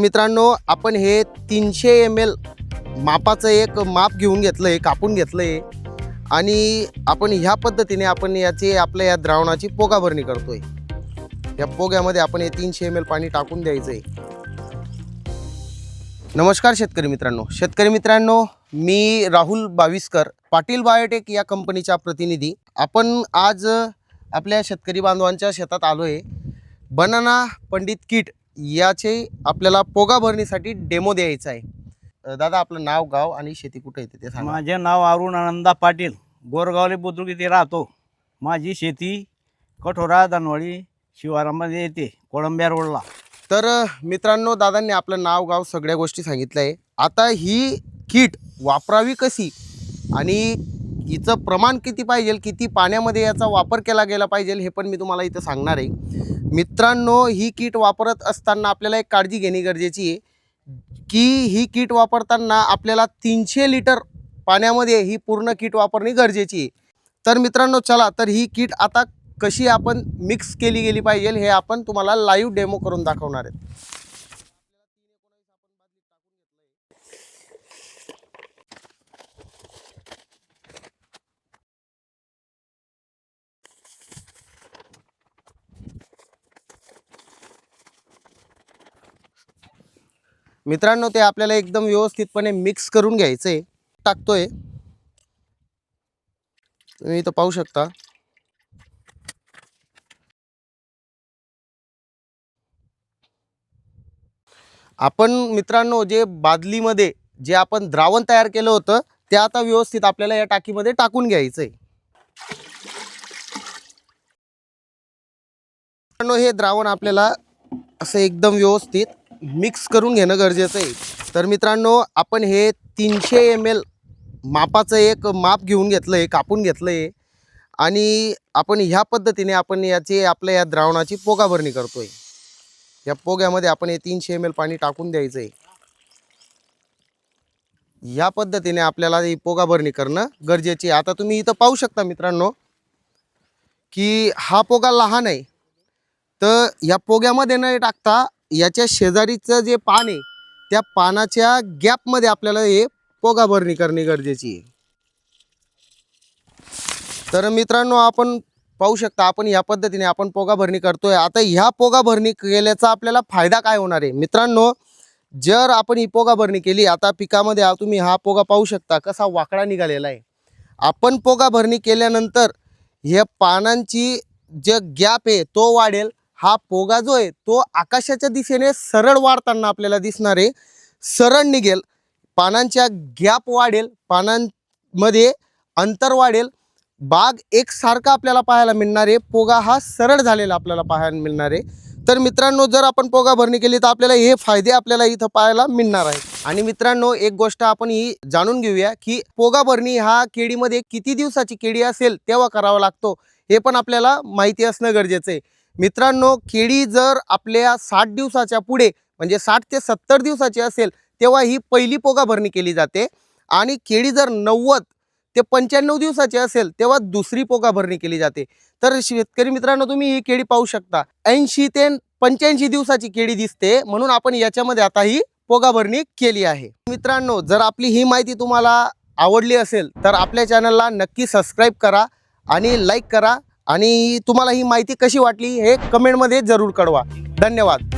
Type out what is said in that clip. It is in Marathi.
मित्रांनो आपण हे तीनशे एम एल मापाचं एक माप घेऊन घेतलं आहे कापून घेतलं आहे आणि आपण ह्या पद्धतीने आपण याची आपल्या या द्रावणाची पोगाभरणी करतो आहे या पोग्यामध्ये आपण हे तीनशे एम एल पाणी टाकून द्यायचं आहे नमस्कार शेतकरी मित्रांनो. शेतकरी मित्रांनो मी राहुल बाविस्कर पाटील बायोटेक या कंपनीचा प्रतिनिधी. आपण आज आपल्या शेतकरी बांधवांच्या शेतात आलो आहे बनाना पंडित किट याचे आपल्याला पोगा भरणीसाठी डेमो द्यायचा आहे. अ, दादा आपलं नाव गाव आणि शेती कुठे येते ते सांगा. माझे नाव अरुण आनंदा पाटील. गोरगावले बुद्रुक इथे राहतो. माझी शेती कठोरा दानवाडी शिवारामध्ये येते कोळंब्या रोडला. तर अ, मित्रांनो दादांनी आपलं नाव गाव सगळ्या गोष्टी सांगितल्या आहे. आता ही किट वापरावी कशी? आणि हिचं प्रमाण किती पाहिजे? किती पाण्यामध्ये याचा वापर केला गेला पाहिजे? हे पण मी तुम्हाला इथं सांगणार आहे. मित्रांनो ही किट वापरत असताना आपल्याला एक काळजी घेणे गरजेची आहे की ही किट वापरताना आपल्याला तीनशे लिटर पाण्यामध्ये ही पूर्ण किट वापरणे गरजेची आहे. तर मित्रांनो चला तर ही किट आता कशी आपण मिक्स केली गेली पाहिजे हे आपण तुम्हाला लाईव्ह डेमो करून दाखवणार आहेत मित्रांनो ते आपल्याला एकदम व्यवस्थितपणे मिक्स करून घ्यायचं आहे टाकतोय. तुम्ही इथं पाहू शकता. आपण मित्रांनो जे बादलीमध्ये जे आपण द्रावण तयार केलं होतं ते आता व्यवस्थित आपल्याला या टाकीमध्ये टाकून घ्यायचं आहे मित्रांनो हे द्रावण आपल्याला असं एकदम व्यवस्थित मिक्स करून घेणं गरजेचं आहे. तर मित्रांनो आपण हे तीनशे एम एल मापाचं एक माप घेऊन घेतलं आहे कापून घेतलं आहे आणि आपण ह्या पद्धतीने आपण याची आपल्या या द्रावणाची पोगाभरणी करतो आहे या पोग्यामध्ये आपण हे तीनशे एम एल पाणी टाकून द्यायचं आहे या पद्धतीने आपल्याला ही पोगाभरणी करणं गरजेची आहे. आता तुम्ही इथं पाहू शकता मित्रांनो की हा पोगा लहान आहे. तर या पोग्यामध्ये न टाकता याच्या शेजारीचं जे पान आहे त्या पानाच्या गॅपमध्ये आपल्याला हे पोगाभरणी करणे गरजेची आहे. तर मित्रांनो आपण पाहू शकता आपण या पद्धतीने आपण पोगा भरणी करतोय. आता ह्या पोगा भरणी केल्याचा आपल्याला फायदा काय होणार आहे? मित्रांनो जर आपण ही पोगा भरणी केली आता पिकामध्ये तुम्ही हा पोगा पाहू शकता कसा वाकडा निघालेला आहे. आपण पोगा भरणी केल्यानंतर ह्या पानांची जे गॅप आहे तो वाढेल. हा पोगा जो आहे तो आकाशाच्या दिशेने सरळ वाढताना आपल्याला दिसणार आहे. सरळ निघेल पानांच्या गॅप वाढेल पानांमध्ये अंतर वाढेल. बाग एकसारखा आपल्याला पाहायला मिळणार आहे. पोगा हा सरळ झालेला आपल्याला पाहायला मिळणार आहे. तर मित्रांनो जर आपण पोगा भरणी केली तर आपल्याला हे फायदे आपल्याला इथं पाहायला मिळणार आहेत. आणि मित्रांनो एक गोष्ट आपण ही जाणून घेऊया की पोगा भरणी हा केळीमध्ये किती दिवसाची केळी असेल तेव्हा करावा लागतो. हे पण आपल्याला माहिती असणं गरजेचं आहे. मित्रांनो केळी जर आपल्या साठ दिवसाच्या पुढे म्हणजे साठ ते सत्तर दिवसाची असेल तेव्हा ही पहिली पोगा भरणी केली जाते. आणि केळी जर नव्वद ते पंच्याण्णव दिवसाची असेल तेव्हा दुसरी पोगा भरणी केली जाते. तर शेतकरी मित्रांनो तुम्ही ही केळी पाहू शकता. ऐंशी ते पंच्याऐंशी दिवसाची केळी दिसते म्हणून आपण याच्यामध्ये आता ही पोगा भरणी केली आहे. मित्रांनो जर आपली ही माहिती तुम्हाला आवडली असेल तर आपल्या चॅनलला नक्की सबस्क्राईब करा आणि लाईक करा. आणि तुम्हाला ही माहिती कशी वाटली हे कमेंटमध्ये जरूर कळवा. धन्यवाद.